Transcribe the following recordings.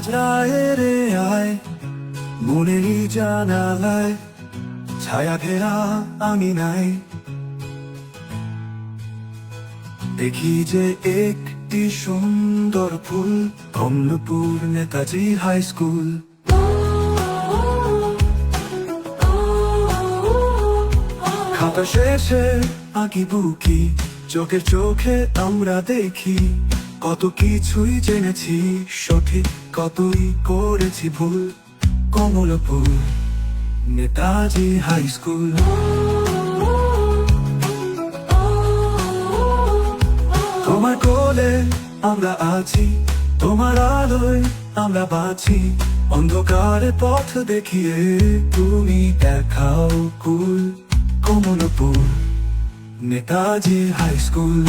রায়ের আয় জানালায় ছায়া ঘেরা আমি নাই। দেখি যে একটি সুন্দর ফুল কমলপুর নেতাজি হাই স্কুল। খাতা শেষে আঁকি বুকি, চোখের চোখে আমরা দেখি। কত কিছুই জেনেছি, সঠিক কতই করেছি ভুল, কমলপুর, নেতাজি হাই স্কুল তোমার কোলে আমরা আছি, তোমার আলোয় আমরা বাঁচি, অন্ধকারে পথ দেখিয়ে তুমি দেখাও কুল, কমলপুর, নেতাজি হাই স্কুল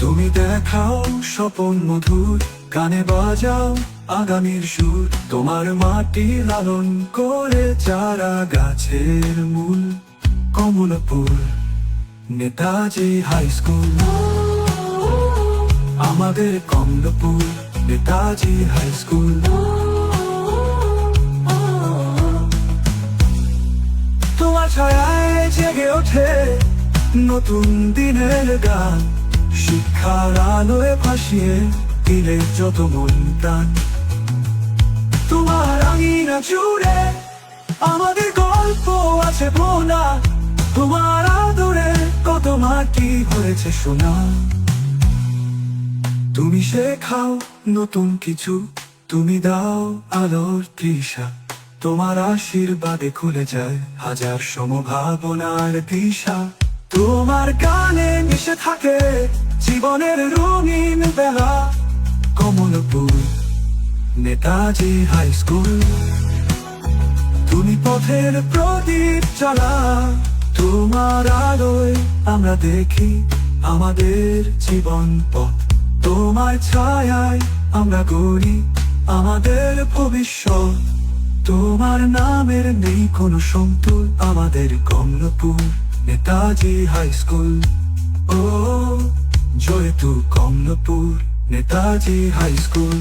তুমি দেখাও স্বপন মধুর, গানে বাজাও আগামীর সুর। তোমার মাটি লালন করে চারা গাছের মূল, কমলপুর, নেতাজি হাই স্কুল। আমাদের কমলপুর, নেতাজি হাই স্কুল। তোমার ছায়ায় জেগে ওঠে নতুন দিনের গান। শিক্ষার আলোয় ভাসিয়ে দিলে যত মন প্রাণ। তোমার আঙিনা জুড়ে আমাদের গল্প আছে বোনা তোমার আদরে কত মাটি হয়েছে সোনা। তুমি শেখাও নতুন কিছু, তুমি দাও আলোর তৃষা। তোমার আশীর্বাদে খুলে যায় হাজার সমভাবনার দিশা। তোমার গানে মিশে থাকে জীবনের রঙিন বেলা। কমলপুর, নেতাজি হাই স্কুল তুমি পথের প্রদীপ জ্বালা। তোমার আলোয় আমরা দেখি আমাদের জীবন পথ। তোমার ছায়ায় আমরা গড়ি আমাদের ভবিষ্যৎ। তোমার নামের নেই কোনো সমতুল আমাদের কমলপুর। নেতাজি হাই স্কুল ও জয়তু কমলপুর নেতাজি হাই স্কুল